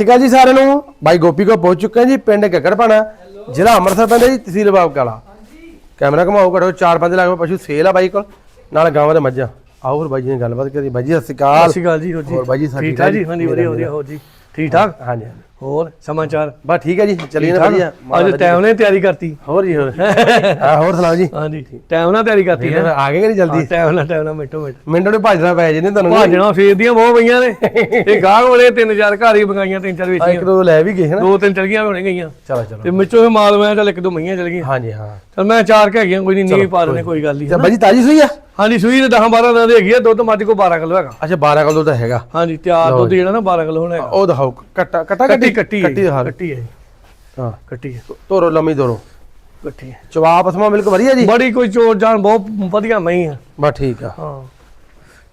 ਠੀਕ ਹੈ ਜੀ ਸਾਰਿਆਂ ਨੂੰ? ਬਾਈ ਗੋਪੀ ਕੋ ਪਹੁੰਚ ਚੁੱਕੇ ਜੀ ਪਿੰਡ ਗੱਗੜਪਾਣਾ ਜ਼ਿਲ੍ਹਾ ਅੰਮ੍ਰਿਤਸਰ ਪੈਂਦਾ ਜੀ ਤਹਿਸੀਲ ਬਾਬਕਾਲਾ। ਕੈਮਰਾ ਘਮਾਓ ਘੜੋ ਚਾਰ ਪੰਜ ਲੱਖ ਪਸ਼ੂ ਸੇਲ ਆ ਬਾਈ ਕੋਲ ਨਾਲ ਗਾਵਾਂ ਦੇ ਮੱਝਾਂ। ਆਓ ਫਿਰ ਬਾਈ ਜੀ ਨੇ ਗੱਲਬਾਤ ਕਰੀ ਬਾਈ ਜੀ ਸਤਿ ਸ਼੍ਰੀ ਅਕਾਲ। ਸਤਿ ਸ਼੍ਰੀ ਅਕਾਲ ਜੀ ਹੋ ਜੀ। ਹੋਰ ਬਾਈ ਜੀ ਠੀਕ ਠਾਕ ਜੀ? ਹਾਂਜੀ ਵਧੀਆ ਵਧੀਆ ਹੋ ਜੀ? ਠੀਕ ਠਾਕ? ਹਾਂਜੀ ਹਾਂਜੀ। ਹੋਰ ਸਮਾਚਾਰ? ਬਸ ਠੀਕ ਹੈ ਜੀ। ਚੱਲੀਏ ਨਾ ਵਧੀਆ? ਅੱਜ ਟਾਈਮ ਨੇ ਤਿਆਰੀ ਕਰਤੀ। ਹੋਰ ਜੀ ਹੋਰ। ਹਾਂ ਹੋਰ ਸੁਣਾਓ ਜੀ? ਹਾਂਜੀ ਟਾਈਮ ਨਾਲ ਤਿਆਰੀ ਕਰਤੀ ਹੈ। ਆ ਗਏ ਕਿ ਜਲਦੀ। ਟਾਈਮ ਨਾਲ ਟਾਈਮ ਨਾਲ ਮਿੰਟੋ ਮਿੰਟ। ਮਿੰਟੋ ਨੇ ਭੱਜਣਾ ਪੈ ਜੇ ਨੇ ਤੁਹਾਨੂੰ ਭਾਜਣਾ ਫੇਰ ਦੀਆਂ ਬਹੁਤ ਪਈਆਂ ਨੇ। ਇਹ ਗਾਹਕ ਵਾਲੇ ਤਿੰਨ ਚਾਰ ਘਰ ਹੀ ਬਗਾਈਆਂ ਤਿੰਨ ਚਾਰ ਇੱਕ ਵੇਚੀਆਂ ਦੋ ਲੈ ਵੀ ਗਏ ਹੈ ਨਾ ਦੋ ਤਿੰਨ ਚਲ ਗਈਆਂ ਹੋਣੇ ਗਈਆਂ। ਚਲੋ ਚਲੋ। ਤੇ ਵਿੱਚੋਂ ਇਹ ਮਾਲ ਮੈਂ ਚੱਲ ਇੱਕ ਦੋ ਮਈਆਂ ਚਲ ਗਈਆਂ। ਹਾਂਜੀ ਹਾਂ। ਚਲ ਮੈਂ ਚਾਰ ਕਹਿ ਗਿਆ ਕੋਈ ਨਹੀਂ ਨਹੀਂ ਪਾ ਦੇਣੇ ਕੋਈ ਗੱਲ ਨਹੀਂ ਤੇ ਬਾਈ ਜੀ ਤਾਜੀ ਸੂਈ ਆ? ਹਾਂਜੀ ਸੂਈ ਦੇ 10 12 ਦਿਨਾਂ ਦੀ ਹੈਗੀ ਆ ਦੁੱਧ ਮੱਝ ਕੋ 12 ਕਿਲੋ ਹੈਗਾ। ਅੱਛਾ 12 ਕਿਲੋ ਤਾਂ ਹੈਗਾ। ਹਾਂਜੀ ਤਿਆਰ ਦੁੱਧ ਜਿਹੜਾ ਨਾ 12 ਕਿਲੋ ਹੋਣਾ ਹੈਗਾ। ਉਹ ਦਿਖਾਓ ਕੱਟਾ ਕੱਟਾ ਕੱਟੀ ਕੱਟੀ? ਕੱਟੀ ਦਿਖਾ ਕੱਟੀ ਹੈ ਹਾਂ। ਕੱਟੀ ਹੈ। ਤੋਰੋ ਲੰਮੀ ਤੋਰੋ ਕੱਟੀ ਹੈ। ਚਵਾਪ ਅਸਮਾ ਮਿਲਕ ਵਧੀਆ ਜੀ? ਬੜੀ ਕੋਈ ਚੋਰ ਜਾਨ ਬਹੁਤ ਵਧੀਆ ਮਈ ਆ। ਬਸ ਠੀਕ ਆ। ਹਾਂ।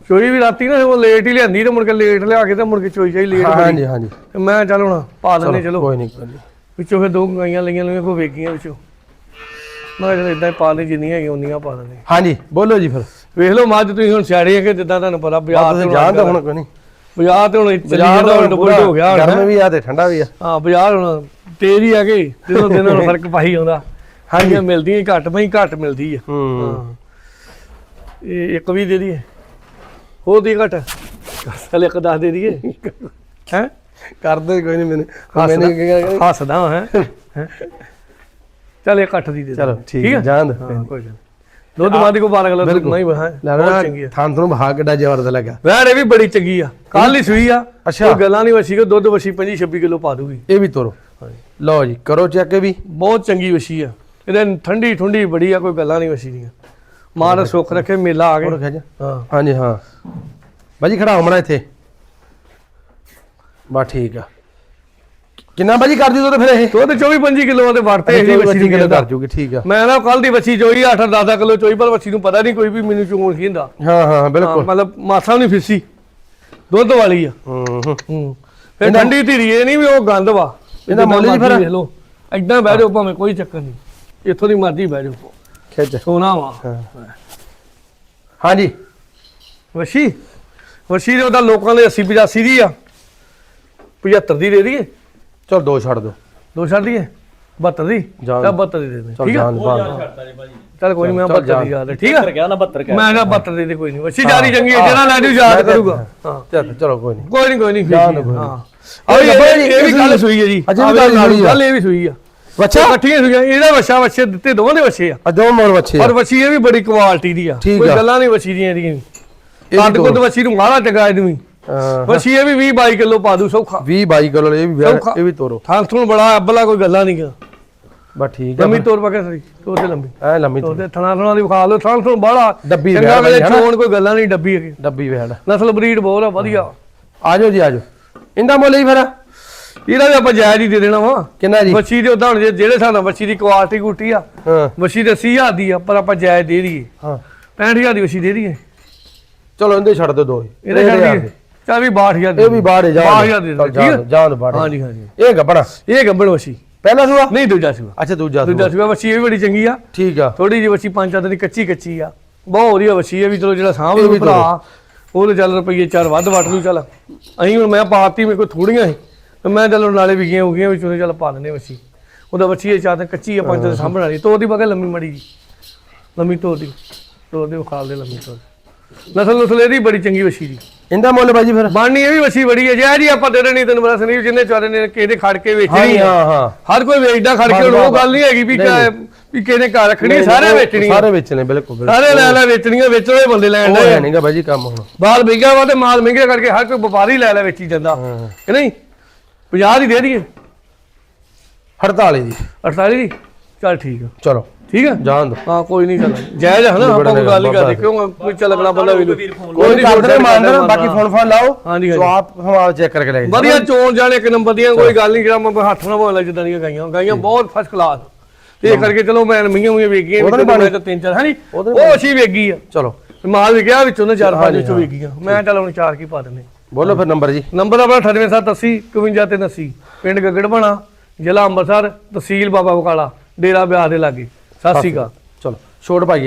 ਚੋਈ ਵੀ ਰਾਤੀ ਨਾ ਉਹ ਲੇਟ ਹੀ ਲਿਆਂਦੀ ਤੇ ਮੁੜ ਕੇ ਲੇਟ ਲਿਆ ਕੇ ਤੇ ਮੁੜ ਕੇ ਚੋਈ ਚਾਈ ਲੇਟ ਹਾਂਜੀ ਹਾਂਜੀ। ਤੇ ਮੈਂ ਚੱਲ ਹੁਣ ਪਾ ਦਿੰਦੇ ਚਲੋ ਕੋਈ ਨਹੀਂ ਕੋਈ ਨਹੀਂ। ਵਿੱਚੋਂ ਫਿਰ ਦੋ ਗਾਈਆਂ ਲਈਆਂ ਲਈਆਂ ਕੋ ਵੇਗੀਆਂ ਵਿੱਚੋਂ। ਮੈਂ ਜਦੋਂ ਇਦਾਂ ਹੀ ਪਾ ਲਈ ਜਿੰਨੀਆਂ ਹੈਗੀਆਂ ਉਨੀਆਂ ਪਾ ਦਿੰਦੇ। ਹਾਂਜੀ ਬੋਲੋ ਜੀ ਫਿਰ। ਵੇਖ ਲਓ ਮੱਝ ਤੁਸੀਂ ਹੁਣ ਸਿਆੜੇ ਆ ਕਿ ਜਿੱਦਾਂ ਤੁਹਾਨੂੰ ਪਤਾ ਬਾਜ਼ਾਰ ਤੁਸੀਂ ਤੇ ਜਾਣਦੇ ਹੁਣ ਕੋਈ ਨਹੀਂ। ਬਾਜ਼ਾਰ ਤੇ ਹੁਣ ਚੱਲੀ ਜਾਂਦਾ ਉਲਟ ਪੁਲਟ ਹੋ ਗਿਆ ਗਰਮ ਵੀ ਆ ਤੇ ਠੰਡਾ ਵੀ ਆ। ਹਾਂ ਬਾਜ਼ਾਰ ਹੁਣ ਤੇਜ਼ ਹੀ ਆ ਗਏ ਦਿਨੋਂ ਦਿਨ ਹੁਣ ਫ਼ਰਕ ਪਾਈ ਆਉਂਦਾ ਹਾਂਜੀ। ਮਿਲਦੀਆਂ ਘੱਟ ਪਈ ਘੱਟ ਮਿਲਦੀ ਆ। ਹੂੰ। ਹਾਂ। ਇਹ ਇੱਕ ਵੀ ਦੇ ਦਈਏ। ਹੋਰ ਦੀ ਘਟ। ਚਲ ਇੱਕ ਦੱਸ ਦੇ ਦਈਏ। ਹੈ? ਕਰਦੇ ਕੋਈ ਨਹੀਂ ਮੈਨੂੰ। ਮੈਨੂੰ ਕੀ ਹੱਸਦਾ ਹੈ? ਚਲ ਇੱਕ ਅੱਠ ਦੀ ਦੇ। ਚਲੋ ਠੀਕ ਹੈ ਹੈ ਜਾਣ ਦੋ। ਹਾਂ, ਕੋਈ ਗੱਲ। ਦੁੱਧ ਮਾਦੀ ਕੋ 12 ਕਿਲੋ ਦੁੱਧ ਨਹੀਂ ਬਹਾ ਬਹੁਤ ਚੰਗੀ ਆ। ਥਾਂ ਤੁਹਾਨੂੰ ਭਾਗ ਕਿੱਡਾ ਜ਼ਬਰਦਸਤ ਲੱਗਾ ਵੈੜ ਇਹ ਵੀ ਬੜੀ ਚੰਗੀ ਆ। ਕੱਲ ਹੀ ਸੂਈ ਆ। ਅੱਛਾ। ਗੱਲਾਂ ਨਹੀਂ ਵਸੀ ਕੋ ਦੁੱਧ ਵਸੀ 25 26 ਕਿਲੋ ਪਾ ਦੂਗੀ। ਇਹ ਵੀ ਤੋਰੋ। ਲਓ ਜੀ ਕਰੋ ਚੈੱਕ ਵੀ। ਬਹੁਤ ਚੰਗੀ ਵਸੀ ਆ। ਇਹਦੇ ਠੰਡੀ ਠੁੰਡੀ ਬੜੀ ਆ ਕੋਈ ਗੱਲਾਂ ਨਹੀਂ ਵਸੀ ਦੀਆਂ। ਮਾਰ ਸੁੱਖ ਰੱਖੇ ਮੇਲਾ ਆ ਗਿਆ। ਹਾਂ। ਹਾਂਜੀ ਹਾਂ। ਬਾਜੀ ਖੜਾ ਹੋਮਣਾ ਇੱਥੇ। ਬਸ ਠੀਕ ਆ। ਕਿੰਨਾ ਬਾਜੀ ਕਰ ਦਿਓ ਤੇ ਫਿਰ ਇਹ? ਦੁੱਧ 24 25 ਕਿਲੋ ਦੇ ਵਰਤੇ ਇਹਦੀ ਵਸੀ ਦੀ ਕਿਲੋ ਕਰ ਜੂਗੀ ਠੀਕ ਆ। ਮੈਂ ਨਾ ਕੱਲ ਦੀ ਵੱਛੀ ਚੋਈ 8 10 ਕਿਲੋ ਚੋਈ ਪਰ ਵੱਛੀ ਨੂੰ ਪਤਾ ਨਹੀਂ ਕੋਈ ਵੀ ਮੈਨੂੰ ਚੋਣ ਹੁੰਦਾ। ਹਾਂ ਹਾਂ ਬਿਲਕੁਲ। ਮਤਲਬ ਮਾਸਾ ਨਹੀਂ ਫਿੱਸੀ। ਦੁੱਧ ਵਾਲੀ ਆ। ਹੂੰ ਹੂੰ। ਫਿਰ ਠੰਡੀ ਧੀਰੀ ਇਹ ਨਹੀਂ ਵੀ ਉਹ ਗੰਦ ਵਾ। ਇਹਦਾ ਮੁੱਲ ਜੀ ਫਿਰ? ਦੇਖ ਲਓ। ਐਦਾਂ ਬਹਿ ਜਾਓ ਭਾਵੇਂ ਕੋਈ ਚੱਕਰ ਨਹੀਂ। ਇੱਥੋਂ ਦੀ ਮਰਜ਼ੀ ਬਹਿ ਜਾਓ। ਖਿੱਚ। ਸੋਨਾ ਵਾ। ਹਾਂਜੀ। ਵਸ਼ੀ ਵਸ਼ੀ ਦੇ ਉਹਦਾ ਲੋਕਾਂ ਦੇ 80 85 ਦੀ ਆ। 75 ਦੀ ਦੇ ਦਈਏ। ਚਲ ਦੋ ਛੱਡ ਦੋ ਦੋ ਛੱਡ ਦਈਏ 72 ਦੀ। ਤਾਂ 72 ਦੀ ਦੇ ਦੇ। ਚਲ ਠੀਕ ਆ? ਜਾਨ ਬਾਤ ਚੱਲ ਕੋਈ ਨਹੀਂ ਮੈਂ ਚੱਲ 72 ਦੀ ਯਾਦ ਹੈ ਠੀਕ ਆ? ਕਿਹਾ ਨਾ 72 ਕਹਿ ਮੈਂ ਕਿਹਾ 72 ਦੀ ਦੇ ਕੋਈ ਨਹੀਂ ਵਸ਼ੀ ਜਾਰੀ ਚੰਗੀ ਹੈ ਜਿਹੜਾ ਲੈ ਜੂ ਯਾਦ ਕਰੂਗਾ। ਹਾਂ। ਚਲ ਚਲੋ ਕੋਈ ਨਹੀਂ ਕੋਈ ਨਹੀਂ ਕੋਈ ਨਹੀਂ ਦਿਓ, ਕੋਈ ਹਾਂ। ਆਹ ਇਹ ਜੀ, ਵੀ ਗੱਲ ਸੂਈ ਹੈ ਜੀ। ਅਜੇ ਵੀ ਆਹ ਗੱਲ ਸੂਈ ਆ। ਗੱਲ ਇਹ ਵੀ ਸੂਈ ਆ। ਬੱਚਾ ਇਕੱਠੀਆਂ ਸੂਈਆਂ ਇਹਦਾ ਵੱਛਾ ਵੱਛੇ ਦਿੱਤੇ ਦੋਵਾਂ ਦੇ ਵੱਛੇ ਆ। ਅਜੋ ਮੋਰ ਬੱਚੇ ਪਰ ਵੱਛੀ ਇਹ ਵੀ ਬੜੀ ਕੁਆਲਿਟੀ ਦੀ ਆ। ਠੀਕ ਕੋਈ ਆ। ਗੱਲਾਂ ਨਹੀਂ ਵੱਛੀ ਦੀਆਂ ਇਹਦੀਆਂ ਵੀ। ਕੱਦ ਦੋ। ਕੁੱਦ ਵੱਛੀ ਨੂੰ ਮਾਰਾ ਟਗਾ ਇਹਨੂੰ ਵੀ। ਹਾਂ ਵੱਛੀ ਇਹ ਵੀ 20 22 ਕਿਲੋ ਪਾ ਦੂ ਸੌਖਾ। 20 22 ਕਿਲੋ ਇਹ ਵੀ। ਇਹ ਵੀ ਤੋਰੋ। ਥਾਂ ਥੂਣ ਬੜਾ ਅੱਬਲਾ ਕੋਈ ਗੱਲਾਂ ਨਹੀਂ ਗਾ। ਬਸ ਠੀਕ ਆ ਲੰਮੀ ਤੋਰ ਪਾ ਕੇ ਸਰੀ ਤੋਰ ਤੇ ਲੰਮੀ। ਐ ਲੰਮੀ ਤੋਰ। ਤੇ ਥਣਾ ਥਣਾ ਦੀ ਵਿਖਾ ਲਓ ਥਾਂ ਥੂਣ ਬੜਾ। ਡੱਬੀ ਚੰਗਾ ਵੈੜ ਵੇਲੇ ਵਾਲੀ ਹੈ? ਚੋਣ ਕੋਈ ਗੱਲਾਂ ਨਹੀਂ ਡੱਬੀ ਹੈਗੀ। ਡੱਬੀ ਵੇੜ। ਨਸਲ ਬਰੀਡ ਬਹੁਤ ਆ ਵਧੀਆ। ਆਜੋ ਜੀ ਆਜੋ ਇਹਦਾ ਮੁੱਲ ਹੀ ਫਿਰ। ਇਹਦਾ ਵੀ ਆਪਾਂ ਜਾਇਜ਼ ਹੀ ਦੇ ਦੇਣਾ ਵਾ। ਕਿੰਨਾ ਜੀ? ਵੱਛੀ ਦੇ ਉਦਾਂ ਜਿਹੜੇ ਨਾਲ ਵੱਛੀ ਦੀ ਕੁਆਲਿਟੀ ਕੁੱਟੀ ਆ ਹਾਂ। ਵੱਛੀ ਦੇ 80000 ਦੀ ਆ ਪਰ ਆਪਾਂ ਜਾਇਜ਼ ਦੇ ਦਈਏ। ਹਾਂ। 65000 ਦੀ ਵੱਛੀ ਦੇ ਦਈਏ। ਚਲੋ ਇਹਦੇ ਛੱਡ ਦੋ ਹੀ। ਇਹਦੇ ਛੱਡ ਦਈਏ। ਚੱਲ ਵੀ 62000 ਦੀ ਇਹ ਵੀ ਬਾਹਰ ਹੀ ਜਾ 62000 ਦੇ ਦਿਓ, ਠੀਕ ਹੈ? ਜਾਨ ਬਾਹਰ ਹਾਂਜੀ ਹਾਂਜੀ। ਇਹ ਗੱਬਣਾ ਇਹ ਗੱਬੜ ਵੱਛੀ। ਪਹਿਲਾ ਸੂਆ? ਨਹੀਂ ਦੂਜਾ ਸੀਗਾ ਅੱਛਾ ਦੂਜਾ ਦੂਜਾ ਸੂਆ ਵੱਛੀ ਇਹ ਵੀ ਬੜੀ ਚੰਗੀ ਆ। ਠੀਕ ਆ। ਥੋੜੀ ਜਿਹੀ ਵੱਛੀ ਪੰਜ ਸੱਤ ਦੀ ਕੱਚੀ ਕੱਚੀ ਆ। ਬਹੁਤ ਵਧੀਆ ਵੱਛੀ ਹੈ ਵੀ ਚਲੋ ਜਿਹੜਾ ਇਹ ਵੀ ਭਰਾ। ਉਹ ਤੇ ਚੱਲ ਰੁਪਈਏ ਚਾਰ ਵੱਧ ਵਟ ਲੂ ਚੱਲ। ਅਹੀਂ ਹੁਣ ਮੈਂ ਪਾਤੀ ਮੇਰੇ ਕੋਲ ਥੋੜੀਆਂ ਸੀ। ਤੇ ਮੈਂ ਚੱਲ ਨਾਲੇ ਵਿਗੀਆਂ ਹੋ ਗਈਆਂ ਵਿੱਚੋਂ ਤੇ ਚੱਲ ਪਾ ਦਿੰਦੇ ਵੱਛੀ। ਉਹਦਾ ਵੱਛੀ ਇਹ ਚਾਹ ਤੇ ਕੱਚੀ ਆ ਪੰਜ ਦੇ ਸਾਹਮਣੇ ਵਾਲੀ। ਤੋਰ ਦੀ ਬਗੇ ਲੰਮੀ ਮੜੀ ਜੀ। ਲੰਮੀ ਤੋਰ ਦੀ। ਤੋਰ ਦੇ ਖਾਲ ਦੇ ਲੰਮੀ ਤੋਰ। ਨਸਲ ਨਸਲ ਇਹਦੀ ਬੜੀ ਚੰਗੀ ਵੱਛੀ ਦੀ ਇਹਦਾ ਮੁੱਲ ਬਾਜੀ ਫਿਰ? ਬਾਣੀ ਇਹ ਵੀ ਵੱਛੀ ਬੜੀ ਹੈ। ਜੇ ਜੀ ਆਪਾਂ ਦੇ ਦੇਣੀ ਤੈਨੂੰ ਬੜਾ ਸੰਦੀਪ ਜਿੰਨੇ ਚਾਰੇ ਨੇ ਕਿਸੇ ਦੇ ਖੜ ਕੇ ਵੇਚਣੀ ਹਾਂ। ਹਾਂ ਹਰ ਕੋਈ ਵੇਚਦਾ ਖੜ ਕੇ ਉਹ ਗੱਲ ਨਹੀਂ ਹੈਗੀ ਵੀ ਵੀ ਕਿਸੇ ਨੇ ਘਰ ਰੱਖਣੀ ਸਾਰੇ ਵੇਚਣੀ। ਸਾਰੇ ਵੇਚਣੇ ਬਿਲਕੁਲ ਸਾਰੇ ਲੈ ਲੈ ਵੇਚਣੀਆਂ ਵੇਚਣ ਬੰਦੇ ਲੈਣ ਦੇ। ਨਹੀਂਗਾ ਬਾਜੀ ਕੰਮ ਹੁਣ। ਬਾਲ ਮਹਿੰਗਾ ਵਾ ਤੇ ਮਾਲ ਮਹਿੰਗੇ ਕਰਕੇ ਹਰ ਕੋਈ ਵਪਾਰੀ ਲੈ ਲੈ ਵੇਚੀ ਜਾਂਦਾ। ਕਿ ਨਹੀਂ? 50 ਦੀ ਦੇ ਦਈਏ। 48 ਦੀ। 48 ਦੀ? ਚੱਲ ਠੀਕ ਆ। ਚਲੋ। ਠੀਕ ਆ? ਜਾਣ ਦੋ। ਹਾਂ ਕੋਈ ਨਹੀਂ ਚੱਲ। ਜਾਇਜ਼ ਹੈ ਨਾ ਆਪਾਂ ਕੋਈ ਗੱਲ ਨਹੀਂ ਕਰਦੇ ਕਿਉਂ ਕੋਈ ਚੱਲ ਅਗਲਾ ਬੰਦਾ ਵੀ ਕੋਈ ਨਹੀਂ ਕਰਦੇ ਮੰਨਦੇ ਬਾਕੀ ਫੋਨ ਫੋਨ ਲਾਓ ਹਾਂਜੀ ਸੋ ਆਪ ਸਵਾਲ ਚੈੱਕ ਕਰਕੇ ਲੈ। ਵਧੀਆ ਚੋਣ ਜਾਣੇ ਇੱਕ ਨੰਬਰ ਦੀਆਂ ਕੋਈ ਗੱਲ ਨਹੀਂ ਜਿਹੜਾ ਮੈਂ ਹੱਥ ਨਾਲ ਬੋਲ ਜਿੱਦਾਂ ਦੀਆਂ ਗਾਈਆਂ। ਗਾਈਆਂ ਬਹੁਤ ਫਸਟ ਕਲਾਸ ਤੇ ਇਹ ਕਰਕੇ ਚਲੋ ਮੈਂ ਨੀ ਵਿੱਚੋਂ ਪਾਣੀ। ਮੈਂ ਤਾਂ ਤਿੰਨ ਚਾਰ ਹਾਂਜੀ ਉਹਦਾ ਉਹ ਅੱਛੀ ਵੇਗੀ ਆ। ਚਲੋ। ਮਾਲ ਵਿਕਿਆ ਵਿੱਚੋਂ ਨਾ ਚਾਰ ਪੰਜ ਵਿੱਚੋਂ ਵੇਗੀਆਂ ਮੈਂ ਚੱਲ ਹੁਣ ਚਾਰ ਕੀ ਪਾ ਦਿੰਦੇ। ਬੋਲੋ ਫਿਰ ਨੰਬਰ ਜੀ। ਨੰਬਰ ਆਪਣਾ 98780 51380 ਪਿੰਡ ਗਗੜਬਣਾ ਜ਼ਿਲ੍ਹਾ ਅੰਮ੍ਰਿਤਸਰ ਤਹਿਸੀਲ ਬਾਬਾ ਬਕਾਲਾ ਡੇਰਾ ਬਿਆਸ ਦੇ ਲਾਗੇ। ਸਤਿ ਸ਼੍ਰੀ ਅਕਾਲ। ਚਲੋ ਛੋਟ ਪਾਈਏ।